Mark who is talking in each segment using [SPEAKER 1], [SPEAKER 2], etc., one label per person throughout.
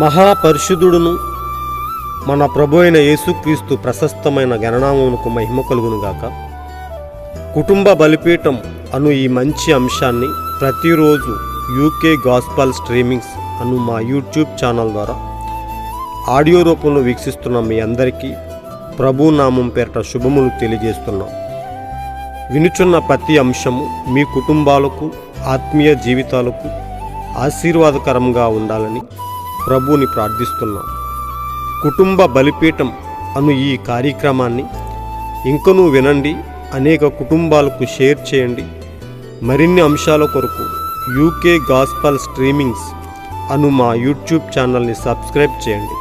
[SPEAKER 1] మహాపరిశుద్ధుడును మన ప్రభు అయిన యేసుక్రీస్తు ప్రశస్తమైన గణనామమునకు మహిమ కలుగునుగాక. కుటుంబ బలిపీఠం అను ఈ మంచి అంశాన్ని ప్రతిరోజు యూకే గాస్పల్ స్ట్రీమింగ్స్ అను మా యూట్యూబ్ ఛానల్ ద్వారా ఆడియో రూపంలో వీక్షిస్తున్న మీ అందరికీ ప్రభు నామం పేరట శుభములు తెలియజేస్తున్నాం. వినుచున్న ప్రతి అంశము మీ కుటుంబాలకు ఆత్మీయ జీవితాలకు ఆశీర్వాదకరంగా ఉండాలని ప్రభువుని ప్రార్థిస్తున్నాం. కుటుంబ బలిపీఠం అను ఈ కార్యక్రమాన్ని ఇంకనూ వినండి అనేక కుటుంబాలకు షేర్ చేయండి. మరిన్ని అంశాల కొరకు యూకే గాస్పల్ స్ట్రీమింగ్స్ అను మా యూట్యూబ్ ఛానల్ని సబ్స్క్రైబ్ చేయండి.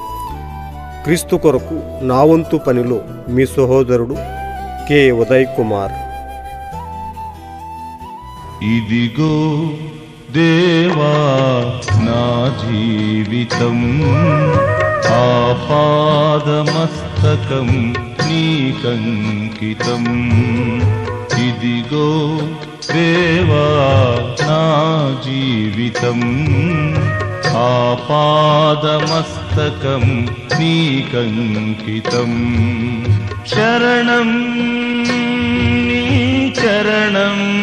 [SPEAKER 1] క్రీస్తు కొరకు నా వంతు పనిలో మీ సహోదరుడు కె. ఉదయ్ కుమార్.
[SPEAKER 2] ఇదిగో देवा जीवितम् आपादमस्तकं नीकङ्कितम्। इदि गो देवा नाजीवितम् आपादमस्तकं नीकङ्कितम्। चरणम्रणम्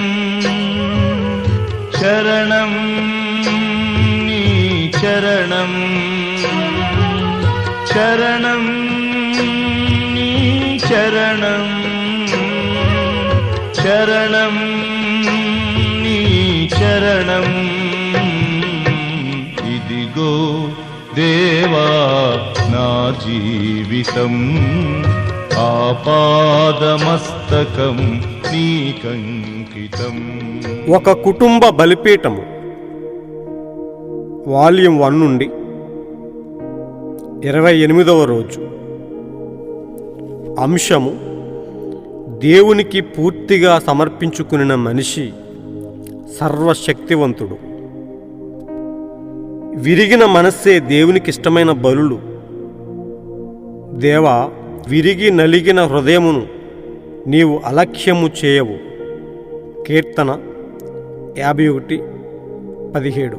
[SPEAKER 2] रणम् चरणम् चरणं। शरणम् चरणं। नीचरणम् इति गो जीवितम् आपादमस्तकम्। నీకంకితం
[SPEAKER 1] ఒక కుటుంబ బలిపీఠము వాల్యూమ్ వన్ నుండి ఇరవై ఎనిమిదవ రోజు. అంశము దేవునికి పూర్తిగా సమర్పించుకున్న మనిషి సర్వశక్తివంతుడు. విరిగిన మనస్సే దేవునికి ఇష్టమైన బలులు. దేవా విరిగి నలిగిన హృదయమును నీవు అలక్ష్యము చేయవు. కీర్తన యాభై ఒకటి పదిహేడు.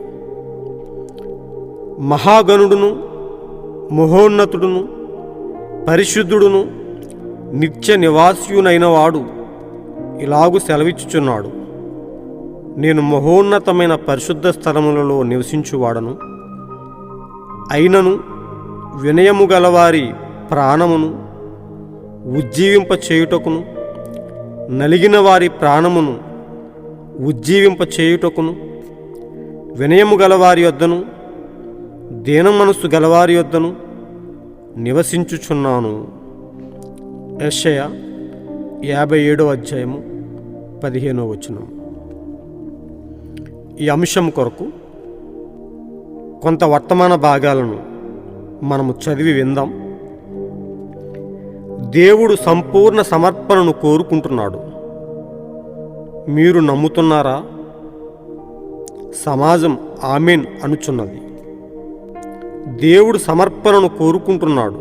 [SPEAKER 1] మహాగణుడును మహోన్నతుడును పరిశుద్ధుడును నిత్య నివాస్యునైనవాడు ఇలాగు సెలవిచ్చుచున్నాడు. నేను మహోన్నతమైన పరిశుద్ధ స్థలములలో నివసించువాడను. అయినను వినయము గలవారి ప్రాణమును ఉజ్జీవింప చేయుటకును నలిగిన వారి ప్రాణమును ఉజ్జీవింప చేయుటకును వినయము గలవారి యొద్దను దీన మనస్సు గలవారి యొద్దను నివసించుచున్నాను. యషయ యాభై ఏడో అధ్యాయము పదిహేనో వచనం ఈ అంశం కొరకు కొంత వర్తమాన భాగాలను మనము చదివి విందాం. దేవుడు సంపూర్ణ సమర్పణను కోరుకుంటున్నాడు. మీరు నమ్ముతున్నారా? సమాజం ఆమెన్ అనుచున్నది. దేవుడు సమర్పణను కోరుకుంటున్నాడు.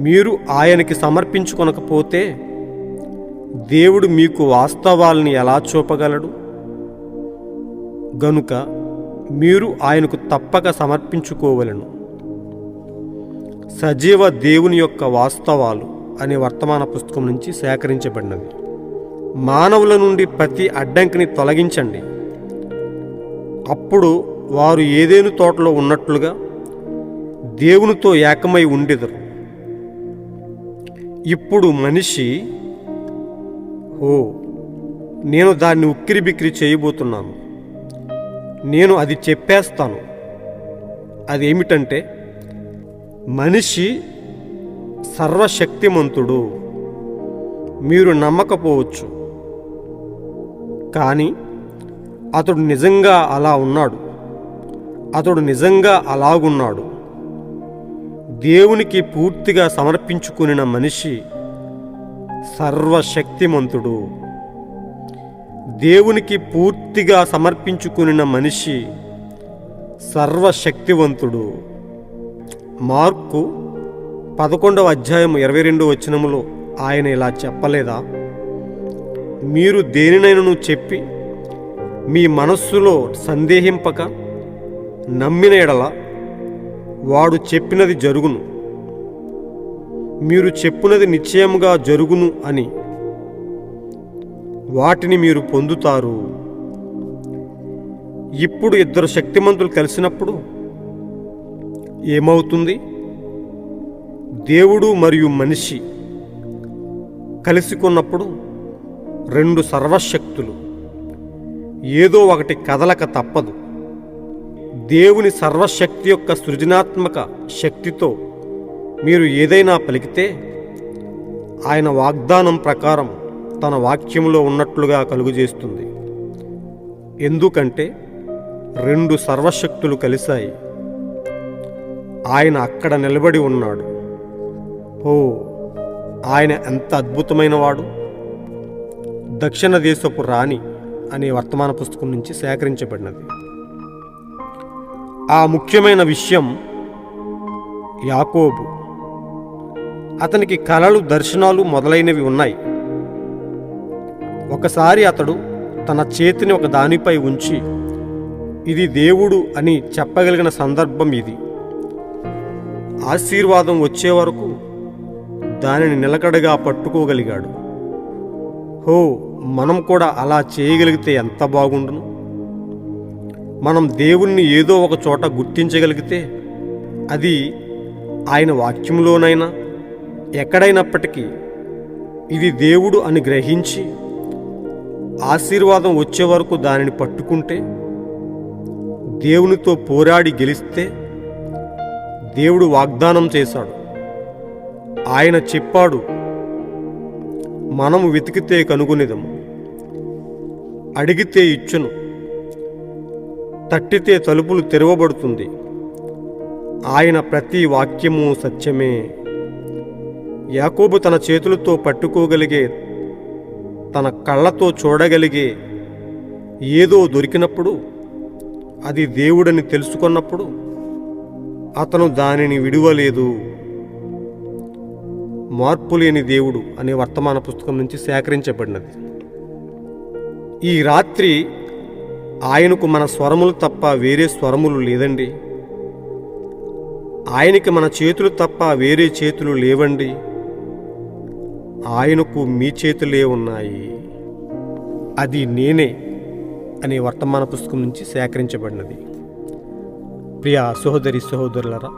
[SPEAKER 1] మీరు ఆయనకి సమర్పించుకొనకపోతే దేవుడు మీకు వాస్తవాల్ని ఎలా చూపగలడు? గనుక మీరు ఆయనకు తప్పక సమర్పించుకోవలను. సజీవ దేవుని యొక్క వాస్తవాలు అనే వర్తమాన పుస్తకం నుంచి సేకరించబడినది మానవుల నుండి ప్రతి అడ్డంకిని తొలగించండి. అప్పుడు వారు ఏదేను తోటలో ఉన్నట్లుగా దేవునితో ఏకమై ఉండెదరు. ఇప్పుడు మనిషి ఓ నేను దాన్ని ఉక్కిరి బిక్కిరి చేయబోతున్నాను. నేను అది చెప్పేస్తాను. అదేమిటంటే మనిషి సర్వశక్తిమంతుడు. మీరు నమ్మకపోవచ్చు. కానీ అతడు నిజంగా అలా ఉన్నాడు. అతడు నిజంగా అలాగున్నాడు. దేవునికి పూర్తిగా సమర్పించుకున్న మనిషి సర్వశక్తిమంతుడు. దేవునికి పూర్తిగా సమర్పించుకున్న మనిషి సర్వశక్తివంతుడు. మార్కు పదకొండవ అధ్యాయం ఇరవై రెండు వచనములో ఆయన ఇలా చెప్పలేదా? మీరు దేనినైనను చెప్పి మీ మనస్సులో సందేహింపక నమ్మిన ఎడల వాడు చెప్పినది జరుగును. మీరు చెప్పునది నిశ్చయముగా జరుగును అని వాటిని మీరు పొందుతారు. ఇప్పుడు ఇద్దరు శక్తిమంతులు కలిసినప్పుడు ఏమవుతుంది? దేవుడు మరియు మనిషి కలిసికున్నప్పుడు రెండు సర్వశక్తులు. ఏదో ఒకటి కదలక తప్పదు. దేవుని సర్వశక్తి యొక్క సృజనాత్మక శక్తితో మీరు ఏదైనా పలికితే ఆయన వాగ్దానం ప్రకారం తన వాక్యంలో ఉన్నట్లుగా కలుగజేస్తుంది. ఎందుకంటే రెండు సర్వశక్తులు కలిశాయి. ఆయన అక్కడ నిలబడి ఉన్నాడు. ఓ ఆయన ఎంత అద్భుతమైనవాడు. దక్షిణ దేశపు రాణి అనే వర్తమాన పుస్తకం నుంచి సేకరించబడినది. ఆ ముఖ్యమైన విషయం యాకోబు. అతనికి కళలు దర్శనాలు మొదలైనవి ఉన్నాయి. ఒకసారి అతడు తన చేతిని ఒక దానిపై ఉంచి ఇది దేవుడు అని చెప్పగలిగిన సందర్భం ఇది. ఆశీర్వాదం వచ్చే వరకు దానిని నిలకడగా పట్టుకోగలిగాడు. హో మనం కూడా అలా చేయగలిగితే ఎంత బాగుండును? మనం దేవుణ్ణి ఏదో ఒక చోట గుర్తించగలిగితే అది ఆయన వాక్యంలోనైనా ఎక్కడైనప్పటికీ ఇది దేవుడు అని గ్రహించి ఆశీర్వాదం వచ్చే వరకు దానిని పట్టుకుంటే దేవునితో పోరాడి గెలిస్తే దేవుడు వాగ్దానం చేశాడు. ఆయన చెప్పాడు మనము వెతికితే కనుగొనేదము. అడిగితే ఇచ్చును. తట్టితే తలుపులు తెరవబడుతుంది. ఆయన ప్రతి వాక్యము సత్యమే. యాకోబు తన చేతులతో పట్టుకోగలిగే తన కళ్ళతో చూడగలిగే ఏదో దొరికినప్పుడు అది దేవుడని తెలుసుకున్నప్పుడు అతను దానిని విడువలేదు. మార్పులేని దేవుడు అనే వర్తమాన పుస్తకం నుంచి సేకరించబడినది. ఈ రాత్రి ఆయనకు మన స్వరములు తప్ప వేరే స్వరములు లేదండి. ఆయనకి మన చేతులు తప్ప వేరే చేతులు లేవండి. ఆయనకు మీ చేతులే ఉన్నాయి. అది నేనే అనే వర్తమాన పుస్తకం నుంచి సేకరించబడినది. ప్రియ సహోదరి సహోదరులరా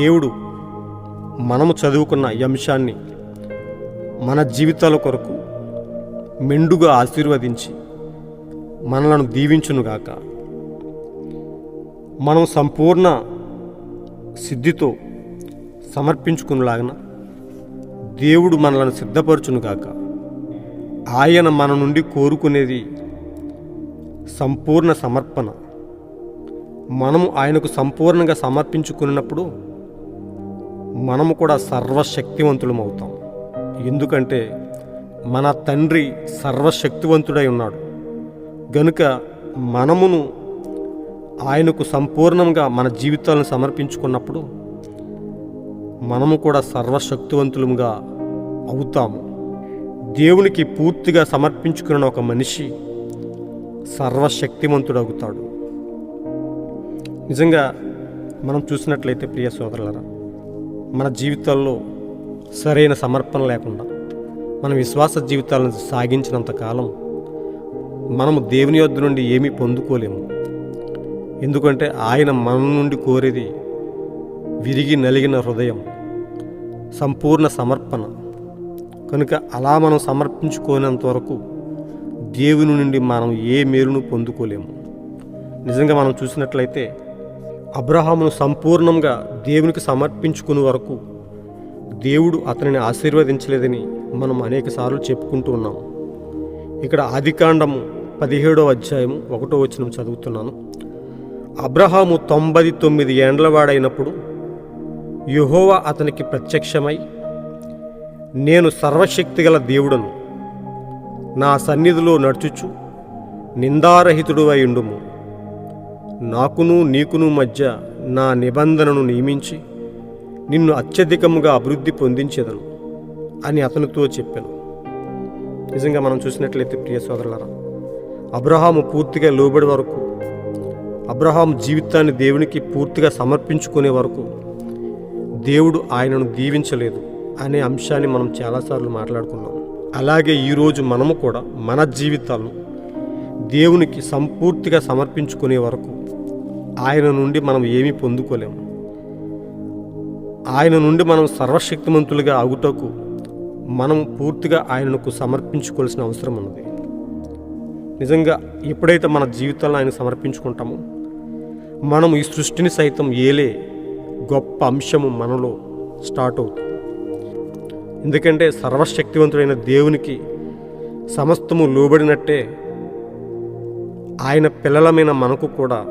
[SPEAKER 1] దేవుడు మనము చదువుకున్న ఈ అంశాన్ని మన జీవితాల కొరకు మెండుగా ఆశీర్వదించి మనలను దీవించునుగాక. మనం సంపూర్ణ సిద్ధితో సమర్పించుకునేలాగన దేవుడు మనలను సిద్ధపరచునుగాక. ఆయన మన నుండి కోరుకునేది సంపూర్ణ సమర్పణ మనము ఆయనకు సంపూర్ణంగా సమర్పించుకున్నప్పుడు మనము కూడా సర్వశక్తివంతులం అవుతాం ఎందుకంటే మన తండ్రి సర్వశక్తివంతుడై ఉన్నాడు. గనుక మనమును ఆయనకు సంపూర్ణంగా మన జీవితాలను సమర్పించుకున్నప్పుడు మనము కూడా సర్వశక్తివంతులుగా అవుతాము దేవునికి పూర్తిగా సమర్పించుకున్న ఒక మనిషి సర్వశక్తివంతుడవుతాడు నిజంగా మనం చూసినట్లయితే ప్రియ సోదరులరా మన జీవితాల్లో సరైన సమర్పణ లేకుండా మన విశ్వాస జీవితాలను సాగించినంత కాలం మనము దేవుని యొద్ నుండి ఏమీ పొందుకోలేము. ఎందుకంటే ఆయన మన నుండి కోరేది విరిగి నలిగిన హృదయం సంపూర్ణ సమర్పణ. కనుక అలా మనం సమర్పించుకోనంత వరకు దేవుని నుండి మనం ఏ మేలును పొందుకోలేము. నిజంగా మనం చూసినట్లయితే అబ్రహామును సంపూర్ణంగా దేవునికి సమర్పించుకునే వరకు దేవుడు అతనిని ఆశీర్వదించలేదని మనం అనేకసార్లు చెప్పుకుంటూ ఉన్నాం. ఇక్కడ ఆదికాండము పదిహేడో అధ్యాయము ఒకటో వచనం చదువుతున్నాను. అబ్రహాము తొంభై తొమ్మిది ఏండ్లవాడైనప్పుడు యుహోవా అతనికి ప్రత్యక్షమై నేను సర్వశక్తిగల దేవుడను. నా సన్నిధిలో నడుచుచు నిందారహితుడు ఉండుము. నాకును నీకును మధ్య నా నిబంధనను నియమించి నిన్ను అత్యధికముగా అభివృద్ధి పొందించేదను అని అతనితో చెప్పాను. నిజంగా మనం చూసినట్లయితే ప్రియ సోదరులరా అబ్రహాము పూర్తిగా లోబడి వరకు అబ్రహాం జీవితాన్ని దేవునికి పూర్తిగా సమర్పించుకునే వరకు దేవుడు ఆయనను దీవించలేదు అనే అంశాన్ని మనం చాలాసార్లు మాట్లాడుకున్నాం. అలాగే ఈరోజు మనము కూడా మన జీవితాలను దేవునికి సంపూర్తిగా సమర్పించుకునే వరకు ఆయన నుండి మనం ఏమీ పొందుకోలేము. ఆయన నుండి మనం సర్వశక్తిమంతులుగా అగుటకు మనం పూర్తిగా ఆయనకు సమర్పించుకోవాల్సిన అవసరం ఉన్నది. నిజంగా ఎప్పుడైతే మన జీవితాలను ఆయన సమర్పించుకుంటామో మనం ఈ సృష్టిని సైతం ఏలే గొప్ప అంశము మనలో స్టార్ట్ అవుతుంది. ఎందుకంటే సర్వశక్తివంతుడైన దేవునికి సమస్తము లోబడినట్టే ఆయన పిల్లలమైన మనకు కూడా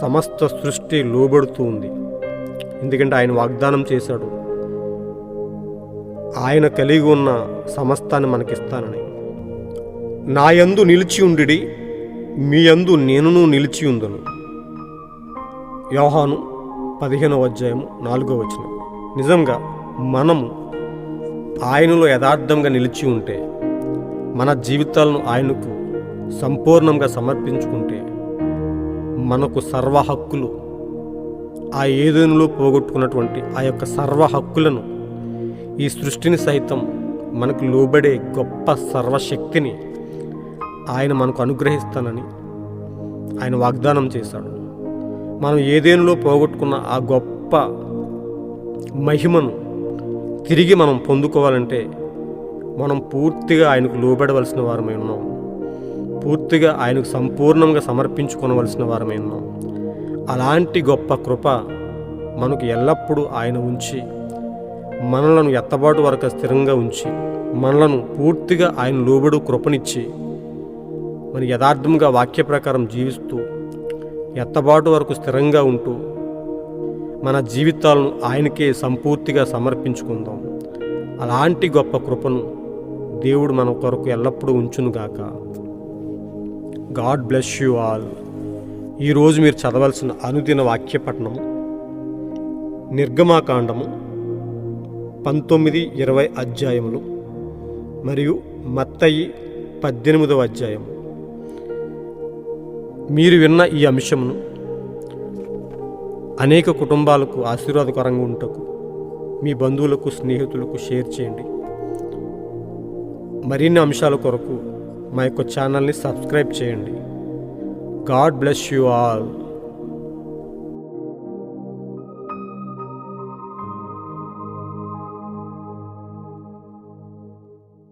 [SPEAKER 1] సమస్త సృష్టి లోబడుతూ ఉంది. ఎందుకంటే ఆయన వాగ్దానం చేశాడు. ఆయన కలిగి ఉన్న సమస్తాన్ని మనకిస్తానని. నా యందు నిలిచి ఉండిడి మీ యందు నేనును నిలిచి ఉందను. యోహాను పదిహేనవ అధ్యాయము నాలుగో వచనం. నిజంగా మనము ఆయనలో యథార్థంగా నిలిచి ఉంటే మన జీవితాలను ఆయనకు సంపూర్ణంగా సమర్పించుకుంటే మనకు సర్వ హక్కులు ఆ ఏదేనులో పోగొట్టుకున్నటువంటి ఆ యొక్క సర్వ హక్కులను ఈ సృష్టిని సైతం మనకు లోబడే గొప్ప సర్వశక్తిని ఆయన మనకు అనుగ్రహిస్తానని ఆయన వాగ్దానం చేశాడు. మనం ఏదేనులో పోగొట్టుకున్న ఆ గొప్ప మహిమను తిరిగి మనం పొందుకోవాలంటే మనం పూర్తిగా ఆయనకు లోబడవలసిన వారమై ఉన్నాం. పూర్తిగా ఆయనకు సంపూర్ణంగా సమర్పించుకోవలసిన వారమై ఉన్నాం. అలాంటి గొప్ప కృప మనకు ఎల్లప్పుడూ ఆయన ఉంచి మనలను ఎత్తబాటు వరకు స్థిరంగా ఉంచి మనలను పూర్తిగా ఆయన లోబడు కృపనిచ్చి మరి యథార్థంగా వాక్య ప్రకారం జీవిస్తూ ఎత్తబాటు వరకు స్థిరంగా ఉంటూ మన జీవితాలను ఆయనకే సంపూర్తిగా సమర్పించుకుందాం. అలాంటి గొప్ప కృపను దేవుడు మన కొరకు ఎల్లప్పుడూ ఉంచునుగాక. God bless you all. ఈరోజు మీరు చదవాల్సిన అనుదిన వాక్యపట్నము నిర్గమాకాండము పంతొమ్మిది ఇరవై అధ్యాయములు మరియు మత్తయి పద్దెనిమిదవ అధ్యాయము. మీరు విన్న ఈ అంశమును అనేక కుటుంబాలకు ఆశీర్వాదకరంగా ఉంటకు మీ బంధువులకు స్నేహితులకు షేర్ చేయండి. మరిన్ని అంశాల కొరకు మా యొక్క ఛానల్ని సబ్స్క్రైబ్ చేయండి. God bless you all.